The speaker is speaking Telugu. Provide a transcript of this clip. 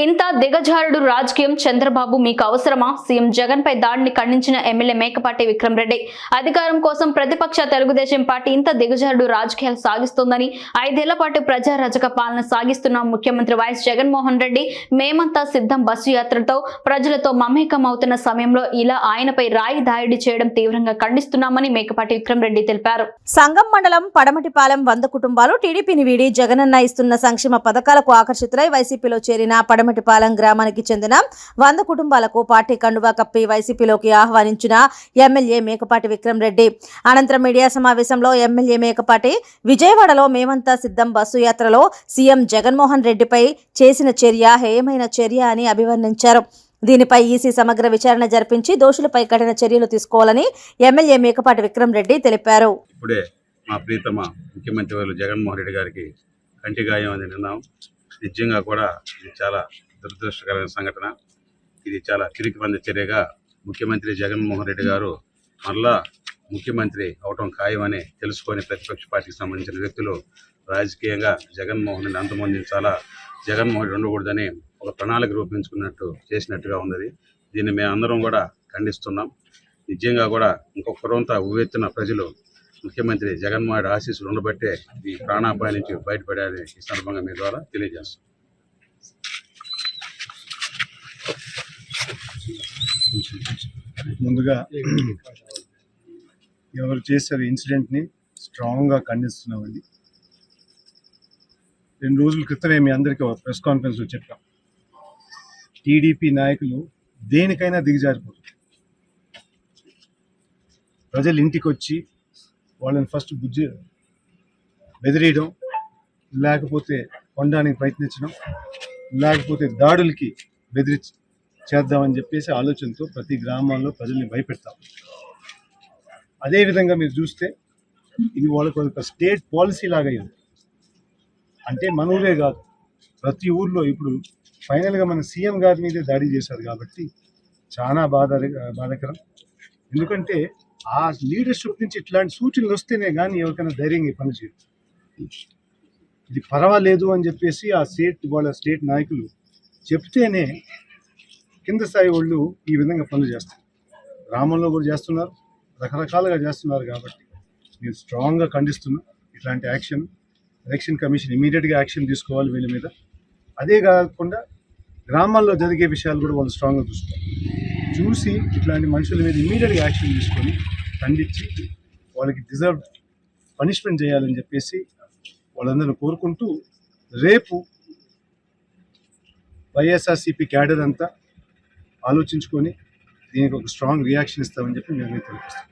ఇంత దిగజారుడు రాజకీయం చంద్రబాబు మీకు అవసరమా? సీఎం జగన్ పై దాడిని ఖండించిన ఎమ్మెల్యే మేకపాటి విక్రమ్ రెడ్డి. అధికారం కోసం ప్రతిపక్ష తెలుగుదేశం పార్టీ ఇంత దిగజారుడు రాజకీయాలు సాగిస్తోందని ఐదేళ్ళ పాటు ప్రజారజక పాలన సాగిస్తున్న ముఖ్యమంత్రి వైఎస్ జగన్మోహన్ రెడ్డి మేమంతా సిద్ధం బస్సు యాత్రతో ప్రజలతో మమేకం అవుతున్న సమయంలో ఇలా ఆయనపై రాయి దాయుడి చేయడం తీవ్రంగా ఖండిస్తున్నామని మేకపాటి విక్రమ్ రెడ్డి తెలిపారు. సంగం మండలం పడమటిపాలెం వంద కుటుంబాలు టీడీపీని వీడి జగనన్న ఇస్తున్న సంక్షేమ పథకాలకు ఆకర్షితులై వైసీపీలో చేరిన పడమటిపాలెం గ్రామానికి చెందిన వంద కుటుంబాలకు పార్టీ కండువా కప్పి వైసీపీలోకి ఆహ్వానించిన ఎమ్మెల్యే మేకపాటి విక్రమ్ రెడ్డి. అనంతరం మీడియా సమావేశంలో ఎమ్మెల్యే మేకపాటి విజయవాడలో మేమంతా సిద్ధం బస్సు యాత్రలో సీఎం జగన్మోహన్ రెడ్డిపై చేసిన చర్య హేయమైన చర్య అని అభివర్ణించారు. దీనిపై ఈసీ సమగ్ర విచారణ జరిపించి దోషులపై కఠిన చర్యలు తీసుకోవాలని ఎమ్మెల్యే మేకపాటి విక్రమ్ రెడ్డి తెలిపారు. ఇప్పుడే మా ప్రీతమ ముఖ్యమంత్రి వారు జగన్మోహన్ రెడ్డి గారికి కంటి గాయం అని విన్నాం. నిజంగా కూడా ఇది చాలా దురదృష్టకరమైన సంఘటన. ఇది చాలా చిరికిబంద చర్యగా ముఖ్యమంత్రి జగన్మోహన్ రెడ్డి గారు మరలా ముఖ్యమంత్రి అవటం ఖాయమని తెలుసుకొని ప్రతిపక్ష పార్టీకి సంబంధించిన వ్యక్తులు రాజకీయంగా జగన్మోహన్ రెడ్డి అంతమొందించాలా జగన్మోహన్ రెడ్డి ఉండకూడదని ఒక ప్రణాళిక రూపించుకున్నట్టు చేసినట్టుగా ఉన్నది. దీన్ని మేము అందరం కూడా ఖండిస్తున్నాం. నిజంగా కూడా ఇంకొక రోజంతా ఉవ్వెత్తున ప్రజలు ముఖ్యమంత్రి జగన్మోహన్ ఆశీస్సులు ఉండబట్టే ఈ ప్రాణాపాయం నుంచి బయటపడాలని ఈ సందర్భంగా మీ ద్వారా తెలియజేస్తాం. ముందుగా ఎవరు చేశారు ఇన్సిడెంట్ని స్ట్రాంగ్గా ఖండిస్తున్నామండి రెండు రోజుల క్రితమే మీ అందరికీ ఒక ప్రెస్ కాన్ఫరెన్స్లో చెప్పాం. టీడీపీ నాయకులు దేనికైనా దిగజారిపోతారు. ప్రజలు ఇంటికి వచ్చి వాళ్ళని ఫస్ట్ బుజ్జి బెదిరియడం లేకపోతే కొనడానికి ప్రయత్నించడం లేకపోతే దాడులకి బెదిరి చేద్దామని చెప్పేసి ఆలోచనతో ప్రతి గ్రామాల్లో ప్రజల్ని భయపెడతాం. అదేవిధంగా మీరు చూస్తే ఇది వాళ్ళకు ఒక స్టేట్ పాలసీ లాగా అయింది. అంటే మన ఊరే కాదు ప్రతి ఊర్లో ఇప్పుడు ఫైనల్గా మన సీఎం గారి మీదే దాడి చేశారు కాబట్టి చాలా బాధ బాధాకరం. ఎందుకంటే ఆ లీడర్షిప్ నుంచి ఇట్లాంటి సూచనలు వస్తేనే కానీ ఎవరికైనా ధైర్యంగా ఈ పని చేయరు ఇది పర్వాలేదు అని చెప్పేసి ఆ స్టేట్ వాళ్ళ స్టేట్ నాయకులు చెప్తేనే కింద స్థాయి వాళ్ళు ఈ విధంగా పనులు చేస్తారు. గ్రామంలో కూడా చేస్తున్నారు. రకరకాలుగా చేస్తున్నారు కాబట్టి నేను స్ట్రాంగ్గా ఖండిస్తున్నా. ఇట్లాంటి యాక్షన్ ఎలక్షన్ కమిషన్ ఇమీడియట్గా యాక్షన్ తీసుకోవాలి వీళ్ళ మీద. అదే కాకుండా గ్రామాల్లో జరిగే విషయాలు కూడా వాళ్ళు స్ట్రాంగ్గా చూసుకోవాలి. చూసి ఇట్లాంటి మనుషుల మీద ఇమీడియట్గా యాక్షన్ తీసుకొని ఖండించి వాళ్ళకి డిజర్వ్ పనిష్మెంట్ చేయాలని చెప్పేసి వాళ్ళందరూ కోరుకుంటూ రేపు వైఎస్ఆర్సీపీ క్యాడర్ అంతా ఆలోచించుకొని దీనికి ఒక స్ట్రాంగ్ రియాక్షన్ ఇస్తామని చెప్పి మేము తెలిపిస్తాం